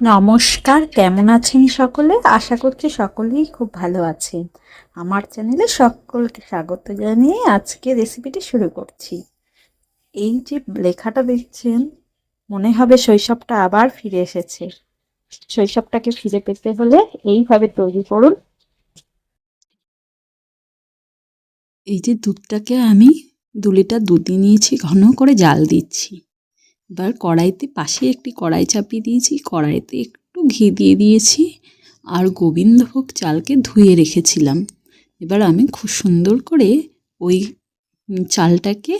নমস্কার, কেমন আছেন সকলে? আশা করছি সকলেই খুব ভালো আছেন। আমার চ্যানেলে সকলকে স্বাগত জানিয়ে আজকে রেসিপিটি শুরু করছি। এই যে লেখাটা দেখছেন, মনে হবে শৈশবটা আবার ফিরে এসেছে। শৈশবটাকে ফিরে পেতে হলে এইভাবে তৈরি করুন। এই যে দুধটাকে আমি দু লিটার দুধ নিয়েছি, ঘন করে জাল দিচ্ছি। এবার কড়াইতে পাশে একটি কড়াই চাপিয়ে দিয়েছি। কড়াইতে একটু ঘি দিয়ে দিয়েছি আর গোবিন্দভোগ চালকে ধুয়ে রেখেছিলাম। এবার আমি খুব সুন্দর করে ওই চালটাকে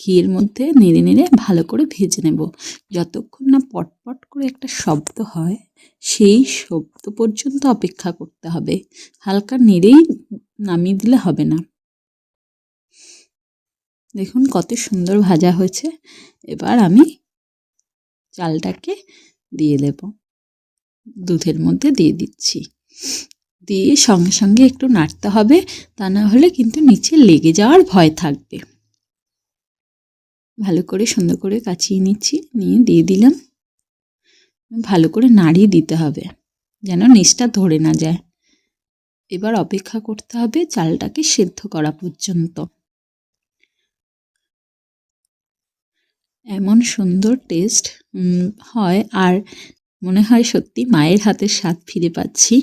ঘিয়ের মধ্যে নেড়ে নেড়ে ভালো করে ভেজে নেব। যতক্ষণ না পটপট করে একটা শব্দ হয়, সেই শব্দ পর্যন্ত অপেক্ষা করতে হবে। হালকা নেড়েই নামিয়ে দিলে হবে না। দেখুন কত সুন্দর ভাজা হয়েছে। এবার আমি চালটাকে দিয়ে দেব। দুধের মধ্যে দিয়ে দিচ্ছি। দিয়ে সঙ্গে সঙ্গে একটু নাড়তে হবে, তা না হলে কিন্তু নিচে লেগে যাওয়ার ভয় থাকবে। ভালো করে সুন্দর করে কাচিয়ে নিচ্ছি, নিয়ে দিয়ে দিলাম। ভালো করে নাড়িয়ে দিতে হবে, যেন নিচটা ধরে না যায়। এবার অপেক্ষা করতে হবে চালটাকে সেদ্ধ করা পর্যন্ত। এমন সুন্দর টেস্ট হয় আর মনে হয় সত্যি মায়ের হাতের স্বাদ ফিরে পাচ্ছি।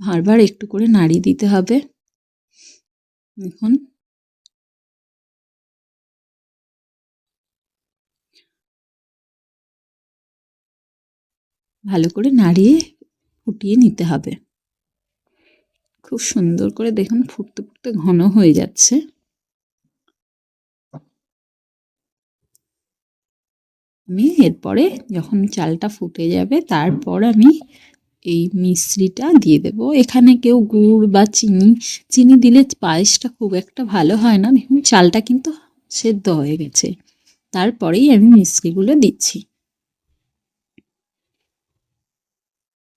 বারবার একটু করে নাড়িয়ে দিতে হবে। দেখুন। ভালো করে নাড়িয়ে ফুটিয়ে নিতে হবে। খুব সুন্দর করে দেখুন, ফুটতে ফুটতে ঘন হয়ে যাচ্ছে। আমি এরপরে যখন চালটা ফুটে যাবে, তারপর আমি এই মিশ্রিটা দিয়ে দেব। এখানে কেউ গুড় বা চিনি চিনি দিলে পায়েসটা খুব একটা ভালো হয় না। দেখুন, চালটা কিন্তু সেদ্ধ হয়ে গেছে। তারপরেই আমি মিশ্রিগুলো দিচ্ছি।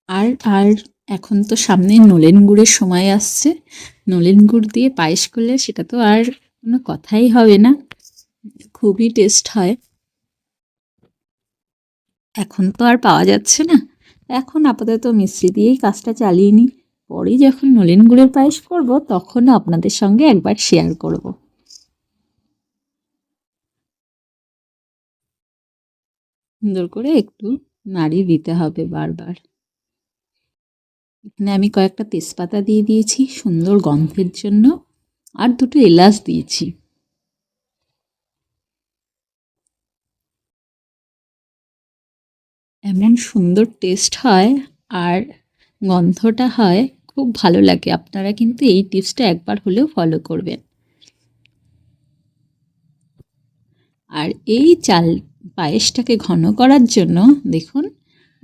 আর আর এখন তো সামনে নলেন গুড়ের সময় আসছে। নলেন গুড় দিয়ে পায়েস করলে সেটা তো আর কোনো কথাই হবে না। খুবই টেস্ট হয়। এখন তো আর পাওয়া যাচ্ছে না। এখন আপাতত মিস্ত্রি দিয়েই কাজটা চালিয়ে নিই। পরে যখন নলেন গুড়ের পায়েস করব তখন আপনাদের সঙ্গে একবার শেয়ার করব। সুন্দর করে একটু নাড়িয়ে দিতে হবে বারবার। এখানে আমি কয়েকটা তেজপাতা দিয়ে দিয়েছি, সুন্দর গন্ধের জন্য। আর দুটো এলাচ দিয়েছি। এমন সুন্দর টেস্ট হয় আর গন্ধটা হয়, খুব ভালো লাগে। আপনারা কিন্তু এই টিপসটা একবার হলেও ফলো করবেন। আর এই চাল পায়েসটাকে ঘন করার জন্য দেখুন,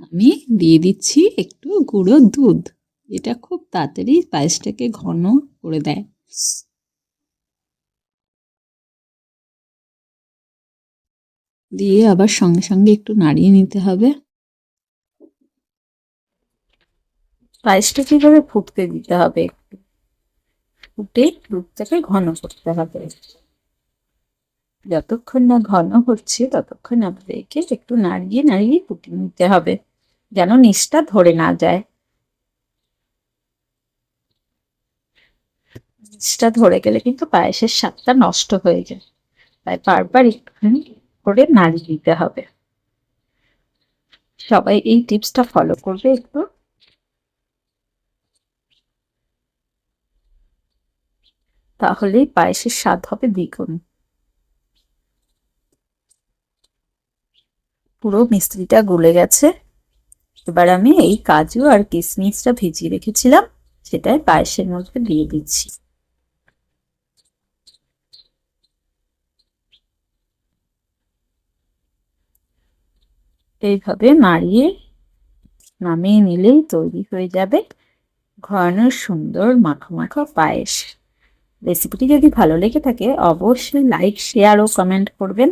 আমি দিয়ে দিচ্ছি একটু গুঁড়ো দুধ। এটা খুব তাড়াতাড়ি পায়েসটাকে ঘন করে দেয়। দিয়ে আবার সঙ্গে সঙ্গে একটু নাড়িয়ে নিতে হবে। পায়েসটা কীভাবে ফুটতে দিতে হবে? একটু ফুটে দুধটাকে ঘন করতে হবে। যতক্ষণ না ঘন হচ্ছে, ততক্ষণ আমাদেরকে একটু নাড়িয়ে নাড়িয়ে ফুটিয়ে নিতে হবে, যেন নিচটা ধরে না যায়। নিচটা ধরে গেলে কিন্তু পায়েসের স্বাদটা নষ্ট হয়ে যায়। তাই বারবার একটুখানি করে নাড়িয়ে দিতে হবে। সবাই এই টিপসটা ফলো করবে একটু। তাহলেই পায়েসের স্বাদ হবে দ্বিগুণ। পুরো মিস্ত্রিটা গলে গেছে। এবার আমি এই কাজু আর কিশমিশটা ভিজিয়ে রেখেছিলাম, সেটাই পায়েসের মধ্যে দিয়ে দিচ্ছি। এইভাবে নাড়িয়ে নামিয়ে নিলেই তৈরি হয়ে যাবে ঘন সুন্দর মাখো মাখো পায়েস। রেসিপিটি যদি ভালো লেগে থাকে অবশ্যই লাইক শেয়ার ও কমেন্ট করবেন।